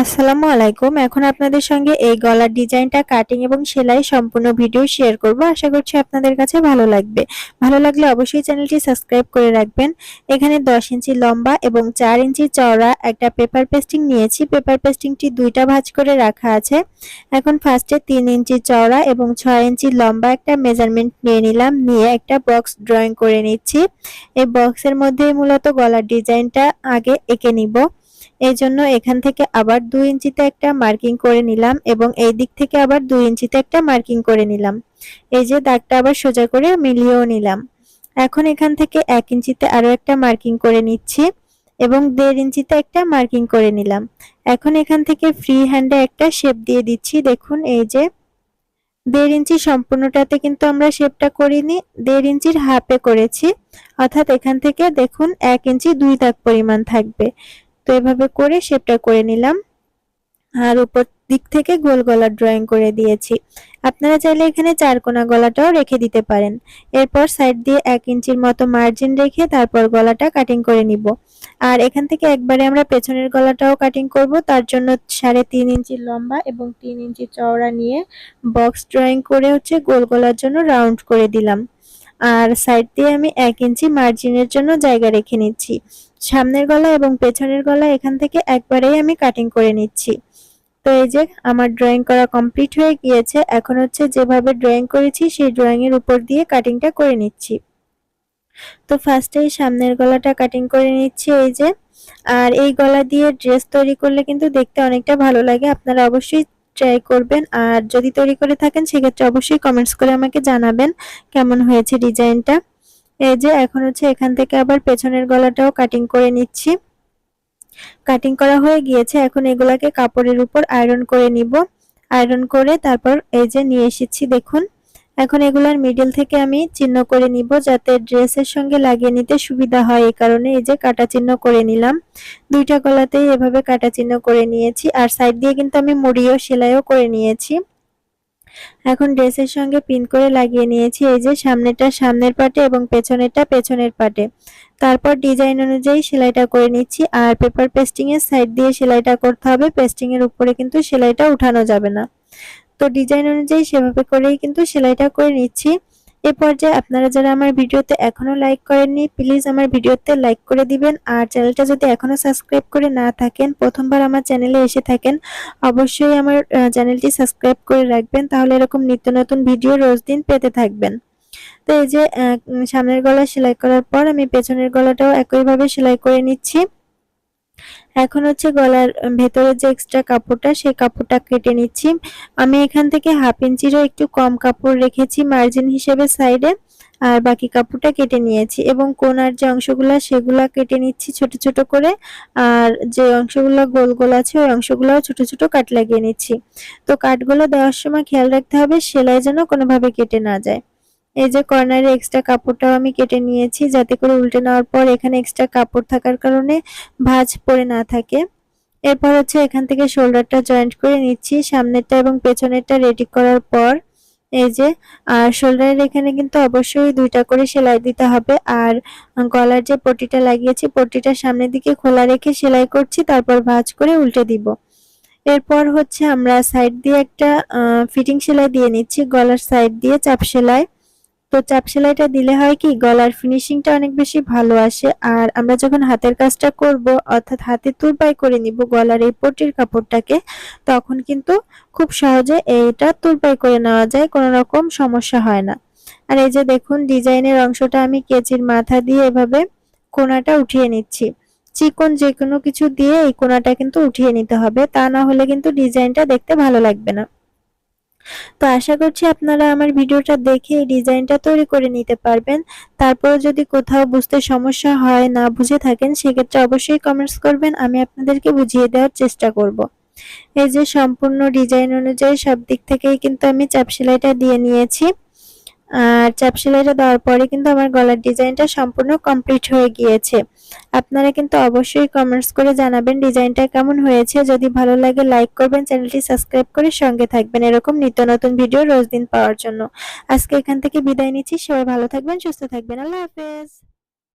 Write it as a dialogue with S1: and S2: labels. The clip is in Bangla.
S1: আসসালামু আলাইকুম। এখন আপনাদের সঙ্গে এই গলার ডিজাইনটা কাটিং এবং সেলাই সম্পূর্ণ ভিডিও শেয়ার করব। আশা করছি আপনাদের কাছে ভালো লাগবে। ভালো লাগলে অবশ্যই চ্যানেলটি সাবস্ক্রাইব করে রাখবেন। এখানে 10 ইঞ্চি লম্বা এবং 4 ইঞ্চি চওড়া একটা পেপার পেস্টিং নিয়েছি। পেপার পেস্টিংটি দুইটা ভাঁজ করে রাখা আছে। এখন ফার্স্টে 3 ইঞ্চি চওড়া এবং 6 ইঞ্চি লম্বা একটা মেজারমেন্ট নিয়ে নিলাম। নিয়ে একটা বক্স ড্রয়িং করে নিচ্ছি। এই বক্সের মধ্যে মূলত গলার ডিজাইনটা আগে এঁকে নিব। এই জন্য এখান থেকে আবার দুই ইঞ্চিতে একটা মার্কিং করে নিলাম এবং এই দিক থেকে আবার দুই ইঞ্চিতে একটা মার্কিং করে নিলাম। এই যে দাগটা আবার সোজা করে মিলিয়েও নিলাম। এখন এখান থেকে এক ইঞ্চিতে আরও একটা মার্কিং করে নিচ্ছি এবং দেড় ইঞ্চিতে একটা মার্কিং করে নিলাম। এখন এখান থেকে ফ্রি হ্যান্ডে একটা শেপ দিয়ে দিচ্ছি। দেখুন, এই যে দেড় ইঞ্চি সম্পূর্ণটাতে কিন্তু আমরা শেপটা করিনি, দেড় ইঞ্চির হাফে করেছি। অর্থাৎ এখান থেকে দেখুন, এক ইঞ্চি দুই দাগ পরিমাণ থাকবে। তো এভাবে করে শেপটা করে নিলাম। আর উপর দিক থেকে গোল গলার ড্রয়িং করে দিয়েছি। আপনারা চাইলে এখানে চার কোনা গলাটাও রেখে দিতে পারেন। এরপর সাইড দিয়ে এক ইঞ্চির মতো মার্জিন রেখে তারপর গলাটা কাটিং করে নিব। আর এখান থেকে একবারে আমরা পেছনের গলাটাও কাটিং করব। তার জন্য সাড়ে তিন ইঞ্চি লম্বা এবং তিন ইঞ্চি চওড়া নিয়ে বক্স ড্রয়িং করে হচ্ছে গোল গলার জন্য রাউন্ড করে দিলাম। আর সাইড দিয়ে আমি এক ইঞ্চি মার্জিনের জন্য জায়গা রেখে নিচ্ছি। সামনের গলা এবং পেছনের গলা এখান থেকে একবারেই আমি কাটিং করে নিচ্ছি। তো এই যে, আমার ড্রয়িং করা কমপ্লিট হয়ে গিয়েছে। এখন হচ্ছে যেভাবে ড্রয়িং করেছি, সেই ড্রয়িং এর উপর দিয়ে কাটিংটা করে নিচ্ছি। তো ফার্স্টেই সামনের গলাটা কাটিং করে নিচ্ছি এই যে। আর এই গলা দিয়ে ড্রেস তৈরি করলে কিন্তু দেখতে অনেকটা ভালো লাগে। আপনারা অবশ্যই ট্রাই করবেন। আর যদি তৈরি করে থাকেন, সেক্ষেত্রে অবশ্যই কমেন্টস করে আমাকে জানাবেন কেমন হয়েছে ডিজাইনটা এই যে এখন হচ্ছে এখান থেকে আবার পেছনের গলাটাও কাটিং করে নিচ্ছি। কাটিং করা হয়ে গিয়েছে, এখন এগুলাকে কাপড়ের উপর আয়রন করে নিব। আয়রন করে তারপর এই যে নিয়ে এসেছি, দেখুন। এখন এগুলার মিডিল থেকে আমি চিহ্ন করে নিব যাতে ড্রেসের সঙ্গে লাগিয়ে নিতে সুবিধা হয়, এই কারণে এই যে কাটা চিহ্ন করে নিলাম। দুইটা গলাতেই এভাবে কাটা চিহ্ন করে নিয়েছি, আর সাইড দিয়ে কিন্তু আমি মুড়িও, সেলাইও করে নিয়েছি। এখন ড্রেসের সঙ্গে পিন করে লাগিয়ে নিয়েছি, এই যে সামনেটা সামনের পাটে এবং পেছনেরটা পেছনের পাটে। তারপর ডিজাইন অনুযায়ী সেলাইটা করে নিচ্ছি, আর পেপার পেস্টিং এর সাইড দিয়ে সেলাইটা করতে হবে পেস্টিং এর উপরে কিন্তু সেলাইটা উঠানো যাবে না। তো ডিজাইন অনুযায়ী সেভাবে করেই কিন্তু সেলাইটা করে নিচ্ছি। এ পর্যায়ে আপনারা যারা আমার ভিডিওতে এখনও লাইক করেননি প্লিজ আমার ভিডিওতে লাইক করে দিবেন। আর চ্যানেলটা যদি এখনও সাবস্ক্রাইব করে না থাকেন, প্রথমবার আমার চ্যানেলে এসে থাকেন, অবশ্যই আমার চ্যানেলটি সাবস্ক্রাইব করে রাখবেন, তাহলে এরকম নিত্য নতুন ভিডিও রোজ দিন পেতে থাকবেন। তো এই যে সামনের গলা সেলাই করার পর আমি পেছনের গলাটাও একইভাবে সেলাই করে নিচ্ছি। এখন হচ্ছে গলার ভেতরে যে এক্সট্রা কাপড়টা, সেই কাপড়টা কেটে নিচ্ছি। আমি এখান থেকে হাফ ইঞ্চিরও একটু কম কাপড় রেখেছি মার্জিন হিসেবে সাইডে আর বাকি কাপড়টা কেটে নিয়েছি এবং কোনার যে অংশগুলো, সেগুলো কেটে নিচ্ছি ছোট ছোট করে। আর যে অংশগুলো গোল গোল আছে, ওই অংশগুলো ছোট ছোট কাট লাগিয়ে নিচ্ছি। তো কাটগুলো দেওয়ার সময় খেয়াল রাখতে হবে, সেলাই যেন কোনোভাবে কেটে না যায়। এই যে কর্নারে এক্সট্রা কাপড়টাও আমি কেটে নিয়েছি, যাতে করে উল্টে নেওয়ার পর এখানে এক্সট্রা কাপড় থাকার কারণে ভাঁজ পড়ে না থাকে। এরপর হচ্ছে এখান থেকে শোল্ডারটা জয়েন্ট করে নিচ্ছি, সামনেরটা এবং পেছনেরটা রেডি করার পর এই যে, আর শোল্ডারের এখানে কিন্তু অবশ্যই দুইটা করে সেলাই দিতে হবে। আর গলার যে পট্টিটা লাগিয়েছি, পট্টিটা সামনের দিকে খোলা রেখে সেলাই করছি, তারপর ভাঁজ করে উল্টে দিব। এরপর হচ্ছে আমরা সাইড দিয়ে একটা ফিটিং সেলাই দিয়ে নিচ্ছি, গলার সাইড দিয়ে চাপ সেলাই। তো চাপ সেলাইটা দিলে হয় কি, গলার ফিনিশিংটা অনেক বেশি ভালো আসে। আর আমরা যখন হাতের কাজটা করব, অর্থাৎ হাতে তুরপাই করে নিব গলার এই পটির কাপড়টাকে, তখন কিন্তু খুব সহজে এইটা তুরপাই করে নেওয়া যায়, কোনো রকম সমস্যা হয় না। আর এই যে দেখুন, ডিজাইনের অংশটা আমি কেচির মাথা দিয়ে এভাবে কোনাটা উঠিয়ে নিচ্ছি। চিকন যে কোনো কিছু দিয়ে এই কোনাটা কিন্তু উঠিয়ে নিতে হবে, তা না হলে কিন্তু ডিজাইনটা দেখতে ভালো লাগবে না। তো আশা করছি আপনারা আমার ভিডিওটা দেখে এই ডিজাইনটা তৈরি করে নিতে পারবেন তারপর যদি কোথাও বুঝতে সমস্যা হয়, না বুঝে থাকেন, সেক্ষেত্রে অবশ্যই কমেন্টস করবেন, আমি আপনাদেরকে বুঝিয়ে দেওয়ার চেষ্টা করব। এই যে সম্পূর্ণ ডিজাইন অনুযায়ী সব দিক থেকেই কিন্তু আমি চাপ সেলাইটা দিয়ে নিয়েছি আর চাপ সেলাইটা দেওয়ার পরে কিন্তু আমার গলার ডিজাইনটা সম্পূর্ণ কমপ্লিট হয়ে গিয়েছে। আপনারা কিন্তু অবশ্যই কমেন্টস করে জানাবেন ডিজাইনটা কেমন হয়েছে। যদি ভালো লাগে লাইক করবেন, চ্যানেলটি সাবস্ক্রাইব করে সঙ্গে থাকবেন। এরকম নিত্য নতুন ভিডিও রোজ দিন পাওয়ার জন্য। আজকে এখান থেকে বিদায় নিচ্ছি। সবাই ভালো থাকবেন, সুস্থ থাকবেন। আল্লাহ হাফেজ।